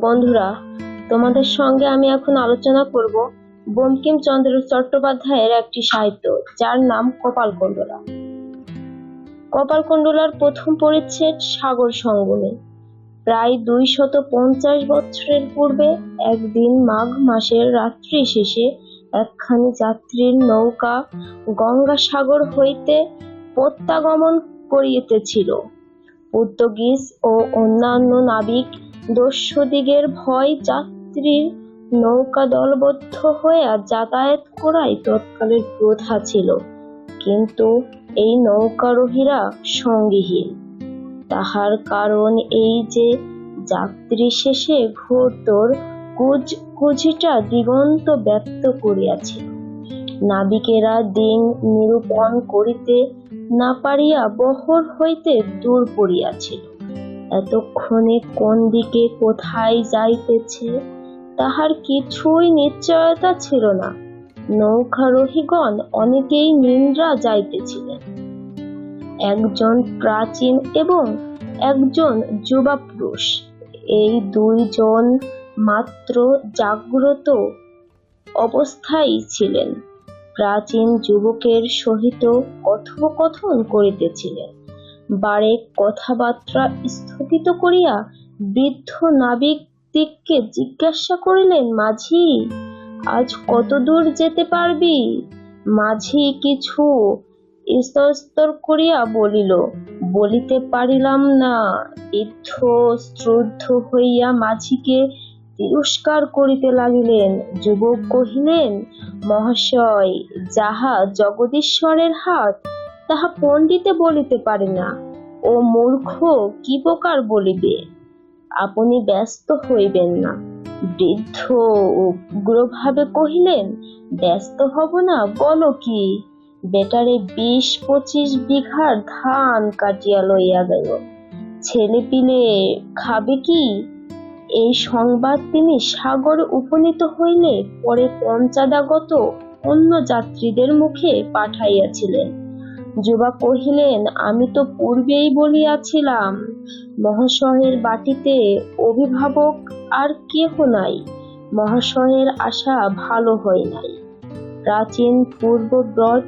বন্ধুরা, তোমাদের সঙ্গে আমি এখন আলোচনা করব বঙ্কিমচন্দ্র চট্টোপাধ্যায়ের একটি সাহিত্য, যার নাম কপালকুণ্ডলা। কপালকুণ্ডলার প্রথম পরিচ্ছেদ সাগর সঙ্গমে। প্রায় দুই শত পঞ্চাশ বছরের পূর্বে একদিন মাঘ মাসের রাত্রি শেষে একখানি যাত্রীর নৌকা গঙ্গাসাগর হইতে প্রত্যাগমন করিতেছিল। পর্তুগিজ ও অন্যান্য নাবিক দস্যুদিগের ভয় যাত্রীর নৌকা দলবদ্ধ হইয়া যাতায়াত করাই তৎকালের প্রথা ছিল। কিন্তু এই নৌকারোহীরা সঙ্গীহীন। তাহার কারণ এই যে যাত্রী শেষে ঘোরতর কুজ কুজিটা দিগন্ত ব্যক্ত করিয়াছিল নাবিকেরা দিন নিরূপণ করিতে না পারিয়া বহর হইতে দূর পড়িয়াছিল। এতক্ষণে কোন দিকে কোথায় যাইতেছে, তাহার কিছুই নিশ্চয়তা ছিল না। নৌকারোহীগণ অনেকেই নিন্দ্রা যাইতেছিলেন। একজন প্রাচীন এবং একজন যুবা পুরুষ এই দুইজন মাত্র জাগ্রত অবস্থায় ছিলেন। প্রাচীন যুবকের সহিত কথোপকথন করিতেছিলেন। বারে কথাবার্তা স্থগিত করিয়া বৃদ্ধ নাবিক দিককে জিজ্ঞাসা করিলেন, মাঝি, আজ কত দূর যেতে পারবি? মাঝি কিছু স্তস্তর করিয়া বলিল, বলিতে পারিলাম না। বৃদ্ধ শ্রদ্ধ হইয়া মাঝিকে তিরস্কার করিতে লাগিলেন। যুবক কহিলেন, মহাশয়, যাহা জগদীশ্বরের হাত তাহা পণ্ডিতে বলিতে পারে না। ও মূর্খ, কি প্রকার বলিবে? আপনি ব্যস্ত হইবেন না। বৃদ্ধ উগ্রভাবে কহিলেন, ব্যস্ত হব না, বলো কি? বেটারে বিশ পঁচিশ বিঘার ধান কাটিয়া লইয়া গেল। ছেলে পিলে খাবে কি? এই সংবাদ তিনি সাগরে উপনীত হইলে পরে পঞ্চাদাগত অন্য যাত্রীদের মুখে পাঠাইয়াছিলেন। যুবা কহিলেন, আমি তো পূর্বেই বলিয়াছিলাম, মহাশয়ের বাটিতে অভিভাবক আর কেহ নাই। মহাশয়ের আশা ভালো হয় নাই। প্রাচীন পূর্বব্রত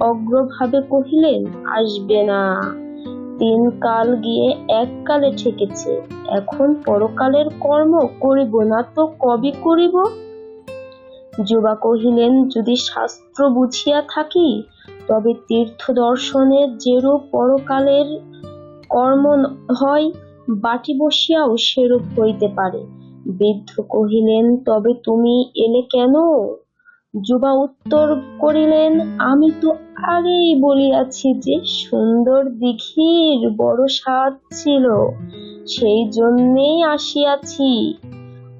অগ্রভাবে কহিলেন, আসবে না। তিন কাল গিয়ে এককালে ঠেকেছে। এখন পরকালের কর্ম করিব না তো কবে করিব? যুবা কহিলেন, যদি শাস্ত্র বুঝিয়া থাকি তবে তীর্থ দর্শনের যেরূপ পরকালের কর্ম হয়, বাটি বসিয়াও সেরূপ হইতে পারে। বৃদ্ধ কহিলেন, তবে তুমি এলে কেন? যুবা উত্তর করিলেন, আমি তো আগেই বলিয়াছি যে সুন্দর দিঘির বড় স্বাদ ছিল, সেই জন্যেই আসিয়াছি।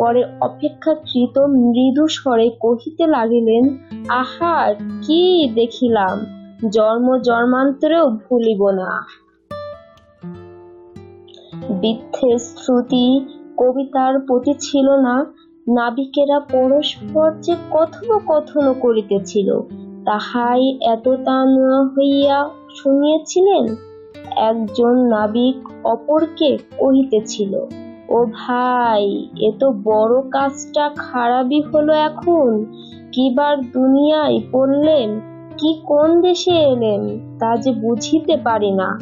পরে অপেক্ষাকৃত মৃদু স্বরে কহিতে লাগিলেন, আহা, কি দেখিলাম? জন্ম জন্মান্তরেও ভুলিব না। বৃদ্ধের শ্রুতি কবিতার প্রতি ছিল না, নাবিকেরা পরস্পর যে কথোপকথন করিতেছিল, তাহাই এত এতটান হইয়া শুনিয়াছিলেন? একজন নাবিক অপরকে কহিতেছিল ও ভাই, এ তো বড় কাজটা খারাপই হলো এখন। কিবার দুনিয়ায় পড়লেন, কি কোন দেশে এলেন, তা যে বুঝিতে পারি না।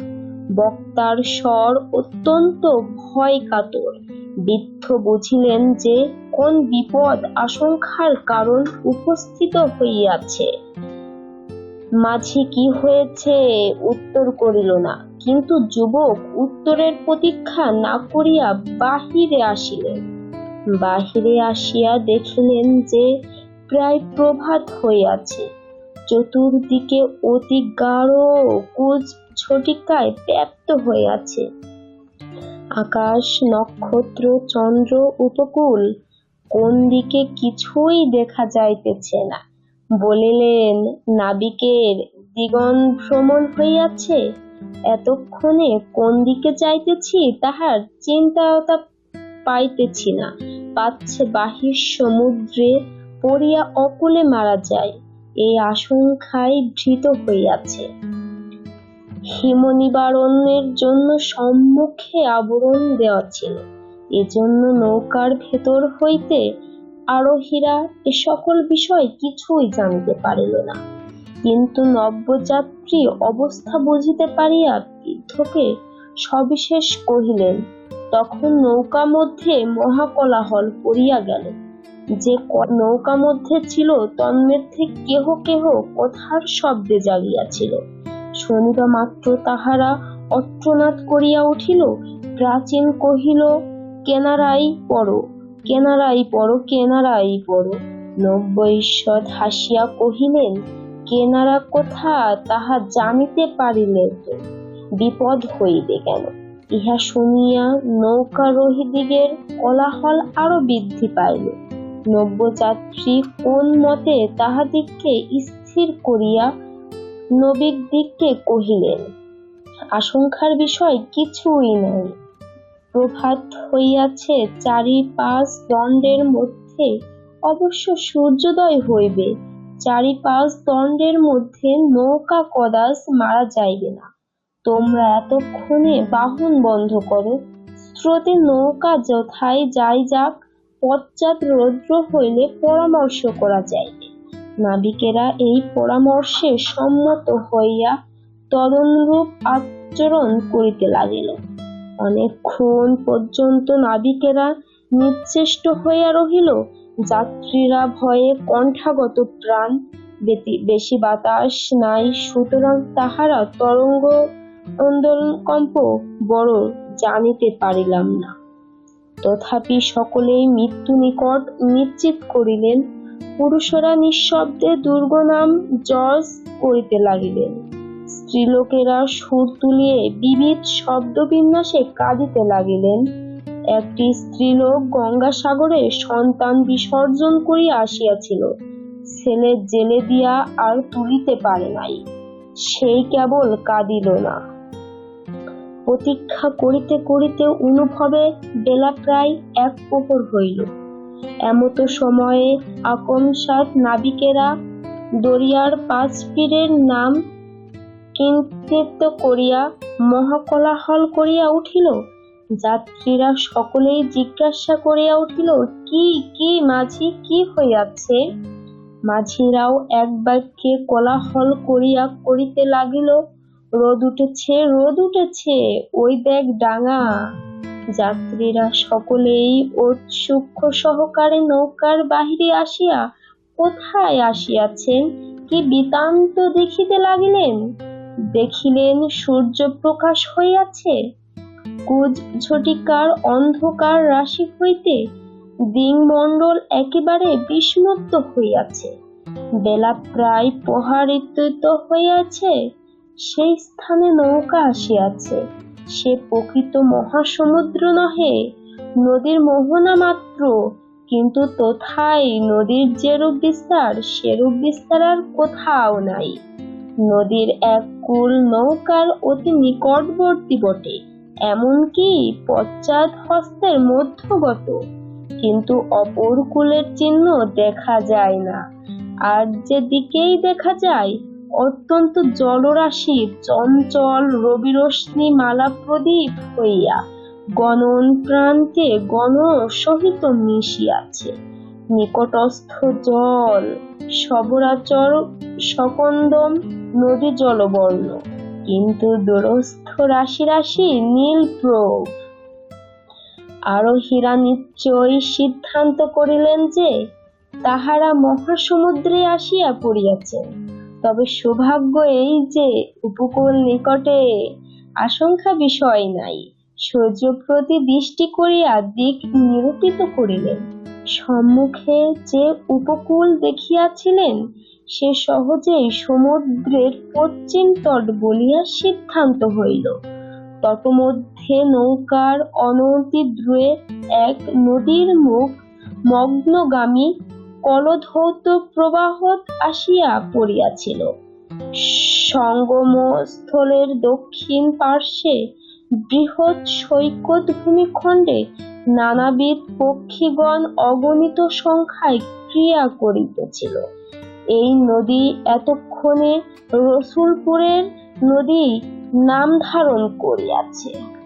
বক্তার স্বর অত্যন্ত ভয় কাতর বৃদ্ধ বুঝিলেন যে কোন বিপদ আশঙ্কার কারণ উপস্থিত হইয়াছে। মাঝি কি হয়েছে উত্তর করিল না। কিন্তু যুবক উত্তরের প্রতীক্ষা না করিয়া বাহিরে আসিলেন। বাহিরে আসিয়া দেখিলেন যে প্রায় প্রভাত হইয়াছে। চতুর্দিকে অতি গাঢ় কুজ ছটিকায় ব্যাপ্ত হইয়াছে। আকাশ, নক্ষত্র, চন্দ্র, উপকূল, কোন দিকে কিছুই দেখা যাইতেছে না। বলিলেন, নাবিকের দিগন ভ্রমণ হইয়াছে? এতক্ষণে কোন দিকে যাইতেছি তাহার চিন্তায়তা পাইতেছি না। পাচ্ছে বাহির সমুদ্রে পড়িয়া অকুলে মারা যায়। এই আশঙ্কায় ভীত হইয়াছে। হিম নিবারণের জন্য সম্মুখে আবরণ দেওয়া ছিল। এজন্য নৌকার ভেতর হইতে আরোহীরা এ সকল বিষয় কিছুই জানিতে পারিল না। কিন্তু নব্যযাত্রী অবস্থা বুঝিতে পারিয়া বৃদ্ধকে সবিশেষ কহিলেন, তখন নৌকা মধ্যে মহাকলাহল পড়িয়া গেল। যে নৌকা মধ্যে ছিল, তন্মধ্যে কেহ কেহ কথার শব্দে জাগিয়াছিল। শুনিবা মাত্র তাহারা অট্টনাদ করিয়া উঠিল, প্রাচীন কহিল, কেনারাই পড়ো কেনারাই পড়ো কেনারাই পড়ো। নব্য ঈশ্বর হাসিয়া কহিলেন কেনারা কোথা তাহা জানিতে পারিলে তো বিপদ হইবে কেন? ইহা শুনিয়া নৌকারোহীদিগের কোলাহল আরও বৃদ্ধি পাইল। নব্যযাত্রী কোন মতে তাহাদিগকে স্থির করিয়া নবীর দিককে কহিলেন, আশঙ্কার বিষয় কিছুই নাই। প্রভাত হইয়াছে চারি পাঁচ দণ্ডের মধ্যে অবশ্য সূর্যোদয় হইবে চারি পাঁচ দণ্ডের মধ্যে নৌকা কদাচ মারা যাইবে না। তোমরা এতক্ষণে বাহন বন্ধ করো। স্রোতে নৌকা যথায় যাই যাক, পশ্চাৎ রৌদ্র হইলে পরামর্শ করা যাইবে। নাবিকেরা এই পরামর্শে সম্মত হইয়া তদনুরূপ আচরণ করিতে লাগিল। অনেকক্ষণ পর্যন্ত নাবিকেরা নিশ্চেষ্ট হইয়া রহিল যাত্রীরা ভয়ে কণ্ঠাগত প্রাণ বেশি বাতাস নাই। সুতরাং তাহারা তরঙ্গ আন্দোলনকম্প বড় জানিতে পারিলাম না। তথাপি সকলেই মৃত্যু নিকট নিশ্চিত করিলেন। পুরুষরা নিঃশব্দে দুর্গনাম জজ করিতে লাগিলেন। স্ত্রীলোকেরা সুর তুলিয়ে বিবিধ শব্দবিন্যাসে কাঁদিতে লাগিলেন। একটি স্ত্রীলোক গঙ্গাসাগরে সন্তান বিসর্জন করিয়া আসিয়াছিল। ছেলে জেলে দিয়া আর তুলিতে পারে নাই। সেই কেবল কাঁদিল না। প্রতীক্ষা করিতে করিতে অনুভবে বেলা প্রায় এক প্রহর হইল। এমত সময়ে আকমসাত নাবিকেরা দরিয়ার পাঁচ পীরের নাম কিঙ্কৃত করিয়া মহাকলাহল করিয়া উঠিল। যাত্রীরা সকলেই জিজ্ঞাসা করিয়া উঠিল, কি কি মাঝি, কি হইয়াছে? মাঝিরাও এক বাক্যে কোলাহল করিয়া করিতে লাগিল, রোদ উঠেছে রোদ উঠেছে, ওই দেখ ডাঙা। যাত্রীরা সকলেই ঔৎসুক্য সহকারে নৌকার বাহিরে আসিয়া, কোথায় আসিয়াছেন? কি বিতান্ত দেখিতে লাগিলেন? দেখিলেন সূর্য প্রকাশ হইয়াছে। কুজ ঝটিকার অন্ধকার রাশি হইতে দিংমণ্ডল একেবারে বিস্মুক্ত হইয়াছে। বেলা প্রায় প্রহারিত হইয়াছে, সেই স্থানে নৌকা আসিয়াছে। সে প্রকৃত মহাসমুদ্র নহে, নদীর মোহনা মাত্র। কিন্তু তথায় নদীর যেরূপ বিস্তার, সেরূপ বিস্তার আর কোথাও নাই। নদীর এক কুল নৌকার অতি নিকটবর্তী বটে। এমনকি পশ্চাৎ হস্তের মধ্যগত, কিন্তু অপর কুলের চিহ্ন দেখা যায় না। আর যে দিকেই দেখা যায়, অত্যন্ত জলরাশি, চঞ্চল রবিরশ্মি মালা প্রদীপ হইয়া গণন প্রান্তে গণ সহিত মিশিয়াছে। নিকটস্থ জল, সবরাচর, সকন্দম, নদী জলবর্ণ, কিন্তু দূরস্থ রাশি রাশি, নীল প্রভ। আরোহীরা নিশ্চয়ই সিদ্ধান্ত করিলেন যে, তাহারা মহাসমুদ্রে আসিয়া পড়িয়াছেন। তবে সৌভাগ্য এই যে, উপকূল নিকটে আশঙ্কা বিষয় নাই। সূর্য প্রতি দৃষ্টি করিয়া দিক নিরূপিত করিলেন। সম্মুখে যে উপকূল দেখিয়াছিলেন, সে সহজেই সমুদ্রের পশ্চিম তট বলিয়া সিদ্ধান্ত হইল। ততমধ্যে নৌকার অনতিদূরে এক নদীর মুখ মগ্নগামী কলধৌত প্রবাহত আসিয়া পড়িয়াছিল। সঙ্গমস্থলের দক্ষিণ পার্শ্বে বৃহৎ সৈকত ভূমিখণ্ডে নানাবিধ পক্ষীগণ অগণিত সংখ্যায় ক্রিয়া করিতেছিল। এই নদী এতক্ষণে রসুলপুরের নদী নাম ধারণ করিয়াছে।